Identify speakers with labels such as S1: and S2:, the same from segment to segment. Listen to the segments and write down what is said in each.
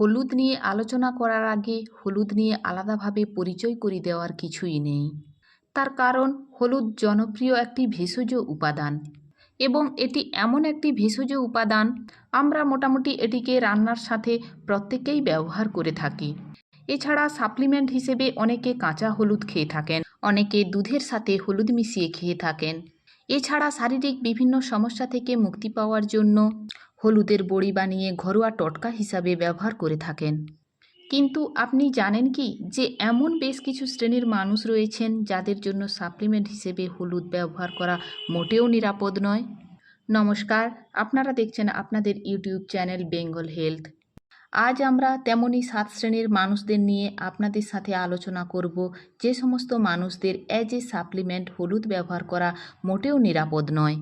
S1: হলুদ নিয়ে আলোচনা করার আগে হলুদ নিয়ে আলাদাভাবে পরিচয় করে দেওয়ার কিছুই নেই। তার কারণ, হলুদ জনপ্রিয় একটি ভেষজ উপাদান এবং এটি এমন একটি ভেষজ উপাদান, আমরা মোটামুটি এটিকে রান্নার সাথে প্রত্যেকেই ব্যবহার করে থাকি। এছাড়া সাপ্লিমেন্ট হিসেবে অনেকে কাঁচা হলুদ খেয়ে থাকেন, অনেকে দুধের সাথে হলুদ মিশিয়ে খেয়ে থাকেন। এছাড়া শারীরিক বিভিন্ন সমস্যা থেকে মুক্তি পাওয়ার জন্য হলুদের বড়ি বানিয়ে ঘরোয়া টটকা হিসাবে ব্যবহার করে থাকেন। কিন্তু আপনি জানেন কি যে এমন বেশ কিছু শ্রেণির মানুষ রয়েছেন যাদের জন্য সাপ্লিমেন্ট হিসেবে হলুদ ব্যবহার করা মোটেও নিরাপদ নয়। নমস্কার, আপনারা দেখছেন আপনাদের ইউটিউব চ্যানেল বেঙ্গল হেলথ। আজ আমরা তেমনই সাত শ্রেণির মানুষদের নিয়ে আপনাদের সাথে আলোচনা করব যে সমস্ত মানুষদের অ্যাজ এ সাপ্লিমেন্ট হলুদ ব্যবহার করা মোটেও নিরাপদ নয়।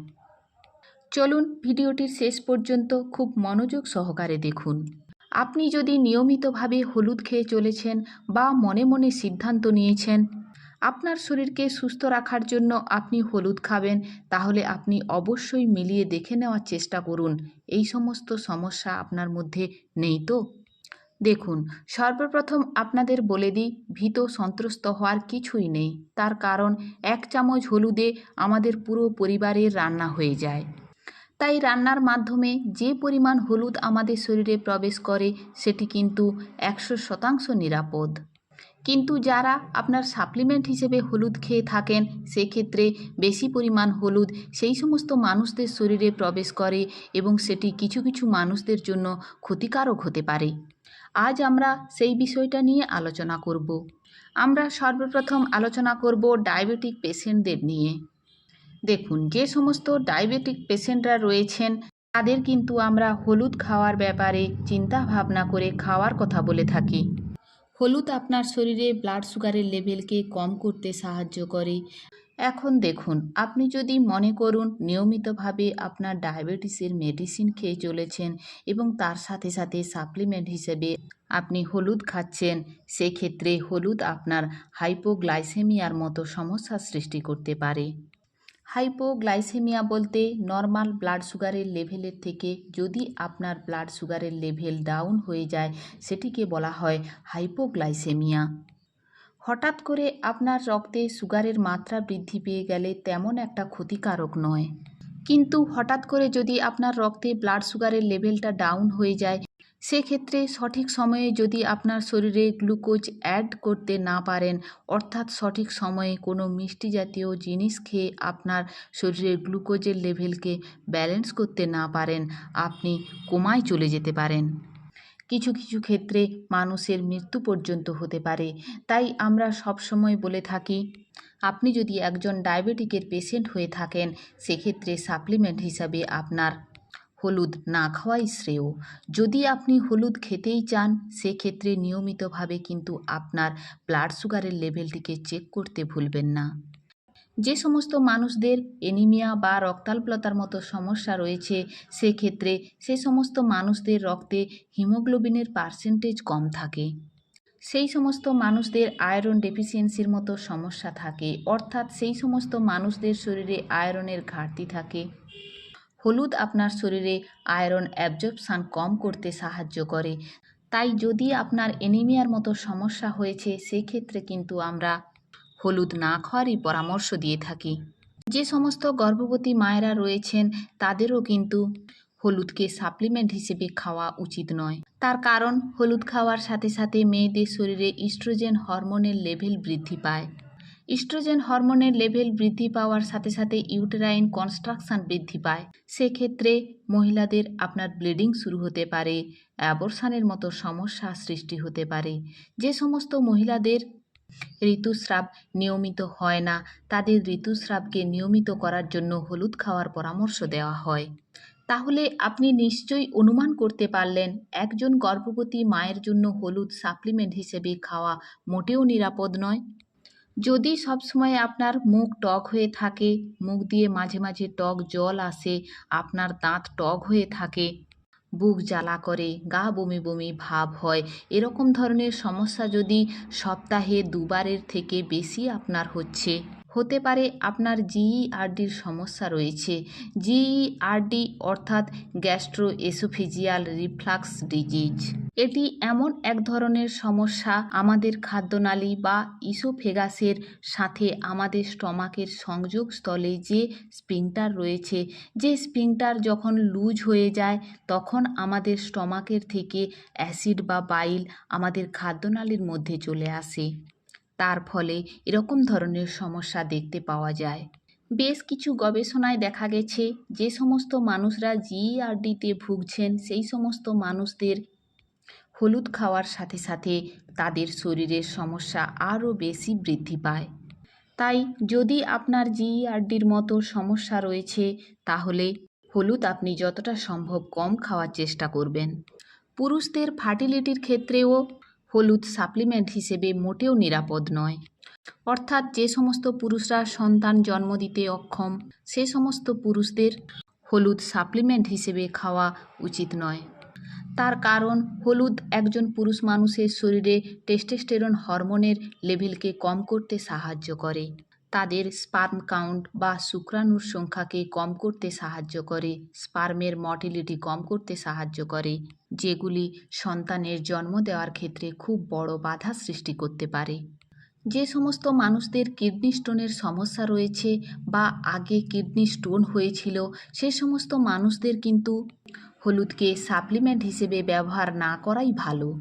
S1: চলুন ভিডিওটির শেষ পর্যন্ত খুব মনোযোগ সহকারে দেখুন। আপনি যদি নিয়মিতভাবে হলুদ খেয়ে চলেছেন বা মনে মনে সিদ্ধান্ত নিয়েছেন, আপনার শরীরকে সুস্থ রাখার জন্য আপনি হলুদ খাবেন, তাহলে আপনি অবশ্যই মিলিয়ে দেখে নেওয়ার চেষ্টা করুন। এই সমস্ত সমস্যা আপনার মধ্যে নেই তো? দেখুন, সর্বপ্রথম আপনাদের বলে দিই, ভীত সন্ত্রস্ত হওয়ার কিছুই নেই। তার কারণ, এক চামচ হলুদে আমাদের পুরো পরিবারের রান্না হয়ে যায়। তাই রান্নার মাধ্যমে যে পরিমাণ হলুদ আমাদের শরীরে প্রবেশ করে, সেটি কিন্তু একশো শতাংশ নিরাপদ। কিন্তু যারা আপনার সাপ্লিমেন্ট হিসেবে হলুদ খেয়ে থাকেন, সেক্ষেত্রে বেশি পরিমাণ হলুদ সেই সমস্ত মানুষদের শরীরে প্রবেশ করে এবং সেটি কিছু কিছু মানুষদের জন্য ক্ষতিকারক হতে পারে। আজ আমরা সেই বিষয়টা নিয়ে আলোচনা করব। আমরা সর্বপ্রথম আলোচনা করব ডায়াবেটিক পেশেন্টদের নিয়ে। দেখুন, যে সমস্ত ডায়াবেটিক পেশেন্টরা রয়েছেন, তাদের কিন্তু আমরা হলুদ খাওয়ার ব্যাপারে চিন্তা ভাবনা করে খাওয়ার কথা বলে থাকি। হলুদ আপনার শরীরে ব্লাড সুগারের লেভেলকে কম করতে সাহায্য করে। এখন দেখুন, আপনি যদি মনে করুন, নিয়মিতভাবে আপনার ডায়াবেটিসের মেডিসিন খেয়ে চলেছেন এবং তার সাথে সাথে সাপ্লিমেন্ট হিসেবে আপনি হলুদ খাচ্ছেন, সেক্ষেত্রে হলুদ আপনার হাইপোগ্লাইসেমিয়ার মতো সমস্যার সৃষ্টি করতে পারে। হাইপোগ্লাইসেমিয়া বলতে নর্মাল ব্লাড সুগারের লেভেলের থেকে যদি আপনার ব্লাড সুগারের লেভেল ডাউন হয়ে যায়, সেটিকে বলা হয় হাইপোগ্লাইসেমিয়া। হঠাৎ করে আপনার রক্তে সুগারের মাত্রা বৃদ্ধি পেয়ে গেলে তেমন একটা ক্ষতিকারক নয়। কিন্তু হঠাৎ করে যদি আপনার রক্তে ব্লাড সুগারের লেভেলটা ডাউন হয়ে যায় সেক্ষেত্রে সঠিক সময়ে যদি আপনার শরীরে গ্লুকোজ অ্যাড করতে না পারেন, অর্থাৎ সঠিক সময়ে কোনো মিষ্টি জাতীয় জিনিস খেয়ে আপনার শরীরের গ্লুকোজের লেভেলকে ব্যালেন্স করতে না পারেন, আপনি কোমায় চলে যেতে পারেন। কিছু কিছু ক্ষেত্রে মানুষের মৃত্যু পর্যন্ত হতে পারে। তাই আমরা সবসময় বলে থাকি, আপনি যদি একজন ডায়াবেটিকের পেশেন্ট হয়ে থাকেন, সেক্ষেত্রে সাপ্লিমেন্ট হিসাবে আপনার হলুদ না খাওয়াই শ্রেয়। যদি আপনি হলুদ খেতেই চান, সেক্ষেত্রে নিয়মিতভাবে কিন্তু আপনার ব্লাড সুগারের লেভেলটিকে চেক করতে ভুলবেন না। যে সমস্ত মানুষদের এনিমিয়া বা রক্তাল্পতার মতো সমস্যা রয়েছে, সেক্ষেত্রে সে সমস্ত মানুষদের রক্তে হিমোগ্লোবিনের পার্সেন্টেজ কম থাকে। সেই সমস্ত মানুষদের আয়রন ডেফিসিয়েন্সির মতো সমস্যা থাকে, অর্থাৎ সেই সমস্ত মানুষদের শরীরে আয়রনের ঘাটতি থাকে। হলুদ আপনার শরীরে আয়রন অ্যাবজর্পশান কম করতে সাহায্য করে। তাই যদি আপনার এনিমিয়ার মতো সমস্যা হয়েছে, সেক্ষেত্রে কিন্তু আমরা হলুদ না খাওয়ারই পরামর্শ দিয়ে থাকি। যে সমস্ত গর্ভবতী মায়েরা রয়েছেন, তাদেরও কিন্তু হলুদকে সাপ্লিমেন্ট হিসেবে খাওয়া উচিত নয়। তার কারণ, হলুদ খাওয়ার সাথে সাথে মেয়েদের শরীরে ইস্ট্রোজেন হরমোনের লেভেল বৃদ্ধি পায়। ইস্ট্রোজেন হরমোনের লেভেল বৃদ্ধি পাওয়ার সাথে সাথে ইউটেরাইন কনস্ট্রাকশন বৃদ্ধি পায়। সেক্ষেত্রে মহিলাদের আপনার ব্লিডিং শুরু হতে পারে, অ্যাবর্শানের মতো সমস্যা সৃষ্টি হতে পারে। যে সমস্ত মহিলাদের ঋতুস্রাব নিয়মিত হয় না, তাদের ঋতুস্রাবকে নিয়মিত করার জন্য হলুদ খাওয়ার পরামর্শ দেওয়া হয়। তাহলে আপনি নিশ্চয়ই অনুমান করতে পারলেন, একজন গর্ভবতী মায়ের জন্য হলুদ সাপ্লিমেন্ট হিসেবে খাওয়া মোটেও নিরাপদ নয়। যদি সবসময় আপনার মুখ টক হয়ে থাকে, মুখ দিয়ে মাঝে মাঝে টক জল আসে, আপনার দাঁত টক হয়ে থাকে, বুক জ্বালা করে, গা বমি বমি ভাব হয়, এরকম ধরনের সমস্যা যদি সপ্তাহে দুবারের থেকে বেশি আপনার হচ্ছে। হতে পারে আপনার জিইআরডির সমস্যা রয়েছে। জিইআরডি অর্থাৎ গ্যাস্ট্রো এসোফিজিয়াল রিফ্লাক্স ডিজিজ। এটি এমন এক ধরনের সমস্যা আমাদের খাদ্যনালী বা ইসোফেগাসের সাথে আমাদের স্টমাকের সংযোগস্থলে যে স্পিংটার রয়েছে, যে স্পিংটার যখন লুজ হয়ে যায়, তখন আমাদের স্টমাকের থেকে অ্যাসিড বা বাইল আমাদের খাদ্যনালীর মধ্যে চলে আসে। তার ফলে এরকম ধরনের সমস্যা দেখতে পাওয়া যায়। বেশ কিছু গবেষণায় দেখা গেছে যে সমস্ত মানুষরা জিইআরডিতে ভুগছেন, সেই সমস্ত মানুষদের হলুদ খাওয়ার সাথে সাথে তাদের শরীরের সমস্যা আরও বেশি বৃদ্ধি পায়। তাই যদি আপনার জিইআরডির মতো সমস্যা রয়েছে, তাহলে হলুদ আপনি যতটা সম্ভব কম খাওয়ার চেষ্টা করবেন। পুরুষদের ফার্টিলিটির ক্ষেত্রেও হলুদ সাপ্লিমেন্ট হিসেবে মোটেও নিরাপদ নয়। অর্থাৎ যে সমস্ত পুরুষরা সন্তান জন্ম দিতে অক্ষম, সে সমস্ত পুরুষদের হলুদ সাপ্লিমেন্ট হিসেবে খাওয়া উচিত নয়। তার কারণ, হলুদ একজন পুরুষ মানুষের শরীরে টেস্টেস্টেরন হরমোনের লেভেলকে কম করতে সাহায্য করে। তাদের স্পার্ম কাউন্ট বা শুক্রাণুর সংখ্যাকে কম করতে সাহায্য করে, স্পার্মের মটিলিটি কম করতে সাহায্য করে, যেগুলি সন্তানের জন্ম দেওয়ার ক্ষেত্রে খুব বড় বাধা সৃষ্টি করতে পারে। যে সমস্ত মানুষদের কিডনি স্টোনের সমস্যা রয়েছে বা আগে কিডনি স্টোন হয়েছিল, সে সমস্ত মানুষদের কিন্তু হলুদকে সাপ্লিমেন্ট হিসেবে ব্যবহার না করাই ভালো।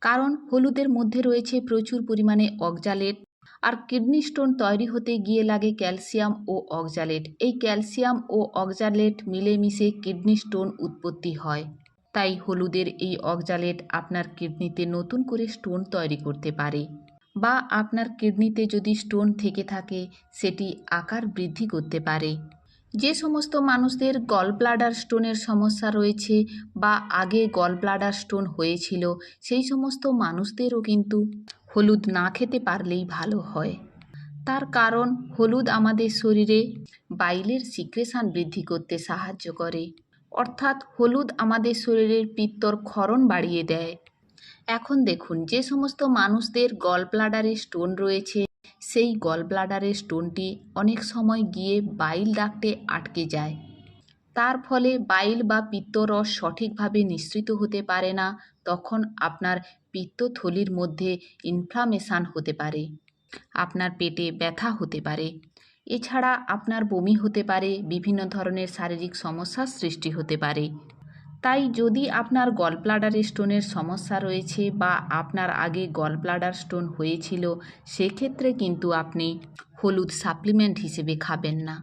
S1: কারণ হলুদের মধ্যে রয়েছে প্রচুর পরিমাণে অক্সালেট আর কিডনি স্টোন তৈরি হতে গিয়ে লাগে ক্যালসিয়াম ও অক্সালেট। এই ক্যালসিয়াম ও অক্সালেট মিলেমিশে কিডনি স্টোন উৎপত্তি হয়। তাই হলুদের এই অক্সালেট আপনার কিডনিতে নতুন করে স্টোন তৈরি করতে পারে বা আপনার কিডনিতে যদি স্টোন থেকে থাকে, সেটি আকার বৃদ্ধি করতে পারে। যে সমস্ত মানুষদের গল ব্লাডার স্টোনের সমস্যা রয়েছে বা আগে গল ব্লাডার স্টোন হয়েছিল, সেই সমস্ত মানুষদেরও কিন্তু হলুদ না খেতে পারলেই ভালো হয়। তার কারণ, হলুদ আমাদের শরীরে বাইলের সিক্রেশন বৃদ্ধি করতে সাহায্য করে। অর্থাৎ হলুদ আমাদের শরীরের পিত্তর ক্ষরণ বাড়িয়ে দেয়। এখন দেখুন, যে সমস্ত মানুষদের গল ব্লাডারে স্টোন রয়েছে, সেই গল ব্লাডারের স্টোনটি অনেক সময় গিয়ে বাইল ডাক্টে আটকে যায়। তার ফলে বাইল বা পিত্তরস সঠিকভাবে নিঃসৃত হতে পারে না, তখন আপনার পিত্তথলির মধ্যে ইনফ্লামেশান হতে পারে, আপনার পেটে ব্যথা হতে পারে। এছাড়া আপনার বমি হতে পারে, বিভিন্ন ধরনের শারীরিক সমস্যার সৃষ্টি হতে পারে। তাই যদি আপনার গল ব্লাডারে স্টোনের সমস্যা রয়েছে বা আপনার আগে গল ব্লাডার স্টোন হয়েছিল, সেক্ষেত্রে কিন্তু আপনি হলুদ সাপ্লিমেন্ট হিসেবে খাবেন না।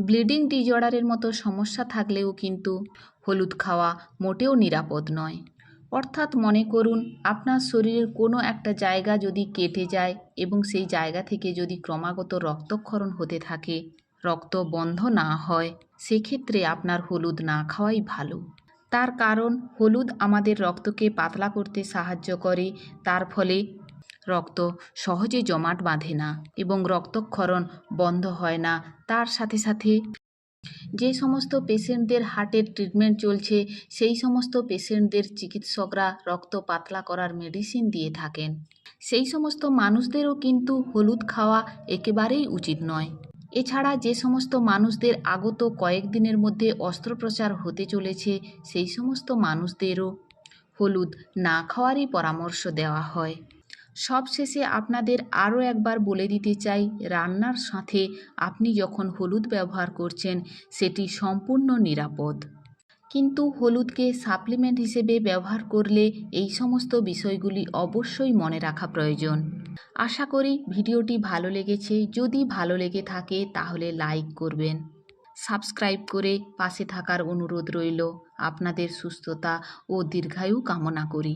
S1: ব্লিডিং ডিজঅর্ডারের মতো সমস্যা থাকলেও কিন্তু হলুদ খাওয়া মোটেও নিরাপদ নয়। অর্থাৎ মনে করুন, আপনার শরীরের কোনো একটা জায়গা যদি কেটে যায় এবং সেই জায়গা থেকে যদি ক্রমাগত রক্তক্ষরণ হতে থাকে, রক্ত বন্ধ না হয়, সেক্ষেত্রে আপনার হলুদ না খাওয়াই ভালো। তার কারণ, হলুদ আমাদের রক্তকে পাতলা করতে সাহায্য করে, তার ফলে রক্ত সহজে জমাট বাঁধে না এবং রক্তক্ষরণ বন্ধ হয় না। তার সাথে সাথে যে সমস্ত পেশেন্টদের হার্টের ট্রিটমেন্ট চলছে, সেই সমস্ত পেশেন্টদের চিকিৎসকরা রক্ত পাতলা করার মেডিসিন দিয়ে থাকেন। সেই সমস্ত মানুষদেরও কিন্তু হলুদ খাওয়া একেবারেই উচিত নয়। এছাড়া যে সমস্ত মানুষদের আগত কয়েকদিনের মধ্যে অস্ত্রোপচার হতে চলেছে, সেই সমস্ত মানুষদেরও হলুদ না খাওয়ারই পরামর্শ দেওয়া হয়। সবশেষে আপনাদের আরও একবার বলে দিতে চাই, রান্নার সাথে আপনি যখন হলুদ ব্যবহার করছেন, সেটি সম্পূর্ণ নিরাপদ। কিন্তু হলুদকে সাপ্লিমেন্ট হিসেবে ব্যবহার করলে এই সমস্ত বিষয়গুলি অবশ্যই মনে রাখা প্রয়োজন। আশা করি ভিডিওটি ভালো লেগেছে। যদি ভালো লেগে থাকে, তাহলে লাইক করবেন। সাবস্ক্রাইব করে পাশে থাকার অনুরোধ রইল। আপনাদের সুস্থতা ও দীর্ঘায়ু কামনা করি।